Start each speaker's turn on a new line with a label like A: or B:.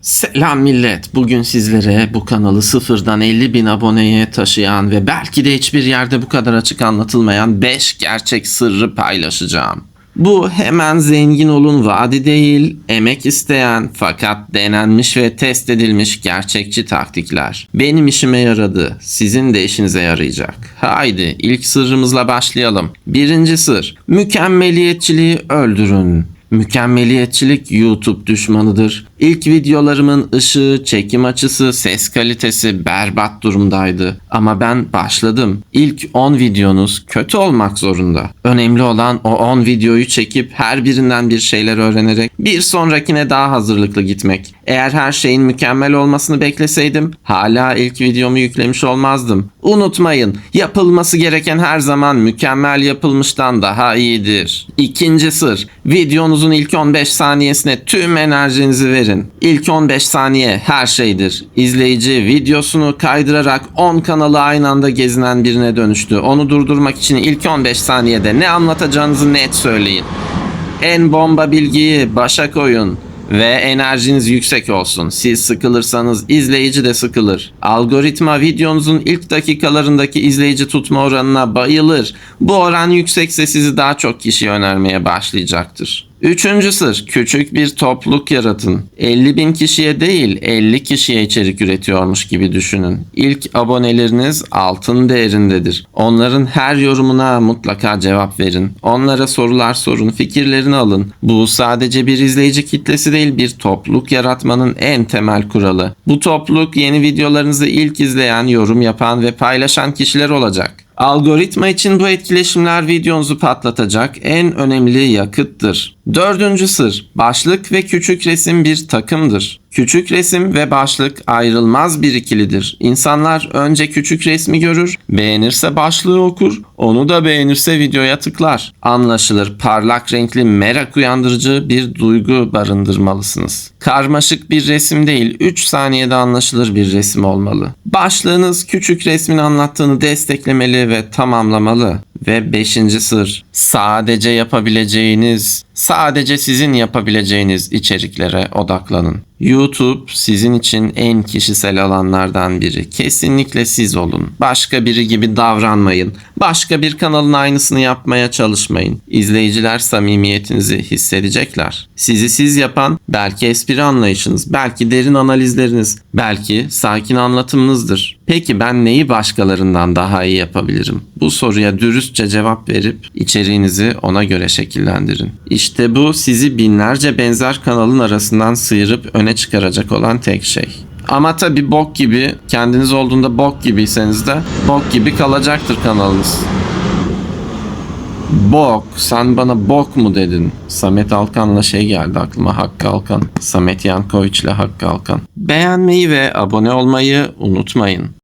A: Selam millet. Bugün sizlere bu kanalı sıfırdan 50 bin aboneye taşıyan ve belki de hiçbir yerde bu kadar açık anlatılmayan 5 gerçek sırrı paylaşacağım. Bu hemen zengin olun vaadi değil, emek isteyen fakat denenmiş ve test edilmiş gerçekçi taktikler. Benim işime yaradı, sizin de işinize yarayacak. Haydi ilk sırrımızla başlayalım. Birinci sır, mükemmeliyetçiliği öldürün. Mükemmeliyetçilik YouTube düşmanıdır. İlk videolarımın ışığı, çekim açısı, ses kalitesi berbat durumdaydı. Ama ben başladım. İlk 10 videonuz kötü olmak zorunda. Önemli olan o 10 videoyu çekip her birinden bir şeyler öğrenerek bir sonrakine daha hazırlıklı gitmek. Eğer her şeyin mükemmel olmasını bekleseydim hala ilk videomu yüklemiş olmazdım. Unutmayın yapılması gereken her zaman mükemmel yapılmıştan daha iyidir. İkinci sır videonuzun ilk 15 saniyesine tüm enerjinizi verin. İlk 15 saniye her şeydir. İzleyici videosunu kaydırarak 10 kanalı aynı anda gezinen birine dönüştü. Onu durdurmak için ilk 15 saniyede ne anlatacağınızı net söyleyin. En bomba bilgiyi başa koyun ve enerjiniz yüksek olsun. Siz sıkılırsanız izleyici de sıkılır. Algoritma videonuzun ilk dakikalarındaki izleyici tutma oranına bayılır. Bu oran yüksekse sizi daha çok kişiye önermeye başlayacaktır. Üçüncü sır, küçük bir topluluk yaratın. 50 bin kişiye değil 50 kişiye içerik üretiyormuş gibi düşünün. İlk aboneleriniz altın değerindedir. Onların her yorumuna mutlaka cevap verin. Onlara sorular sorun, fikirlerini alın. Bu sadece bir izleyici kitlesi değil bir topluluk yaratmanın en temel kuralı. Bu topluluk yeni videolarınızı ilk izleyen, yorum yapan ve paylaşan kişiler olacak. Algoritma için bu etkileşimler videonuzu patlatacak en önemli yakıttır. Dördüncü sır, başlık ve küçük resim bir takımdır. Küçük resim ve başlık ayrılmaz bir ikilidir. İnsanlar önce küçük resmi görür, beğenirse başlığı okur, onu da beğenirse videoya tıklar. Anlaşılır, parlak renkli, merak uyandırıcı bir duygu barındırmalısınız. Karmaşık bir resim değil, 3 saniyede anlaşılır bir resim olmalı. Başlığınız küçük resmin anlattığını desteklemeli ve tamamlamalı. Ve beşinci sır, sadece yapabileceğiniz, sadece sizin yapabileceğiniz içeriklere odaklanın. YouTube sizin için en kişisel alanlardan biri. Kesinlikle siz olun. Başka biri gibi davranmayın. Başka bir kanalın aynısını yapmaya çalışmayın. İzleyiciler samimiyetinizi hissedecekler. Sizi siz yapan belki espri anlayışınız, belki derin analizleriniz, belki sakin anlatımınızdır. Peki ben neyi başkalarından daha iyi yapabilirim? Bu soruya dürüstçe cevap verip içeriğinizi ona göre şekillendirin. İşte bu sizi binlerce benzer kanalın arasından sıyırıp öne çıkaracak olan tek şey. Ama tabi bok gibi, kendiniz olduğunda bok gibiyseniz de bok gibi kalacaktır kanalınız. Bok, sen bana bok mu dedin? Samet Alkan'la şey geldi aklıma Hakkı Alkan. Samet Yankoviç'le Hakkı Alkan. Beğenmeyi ve abone olmayı unutmayın.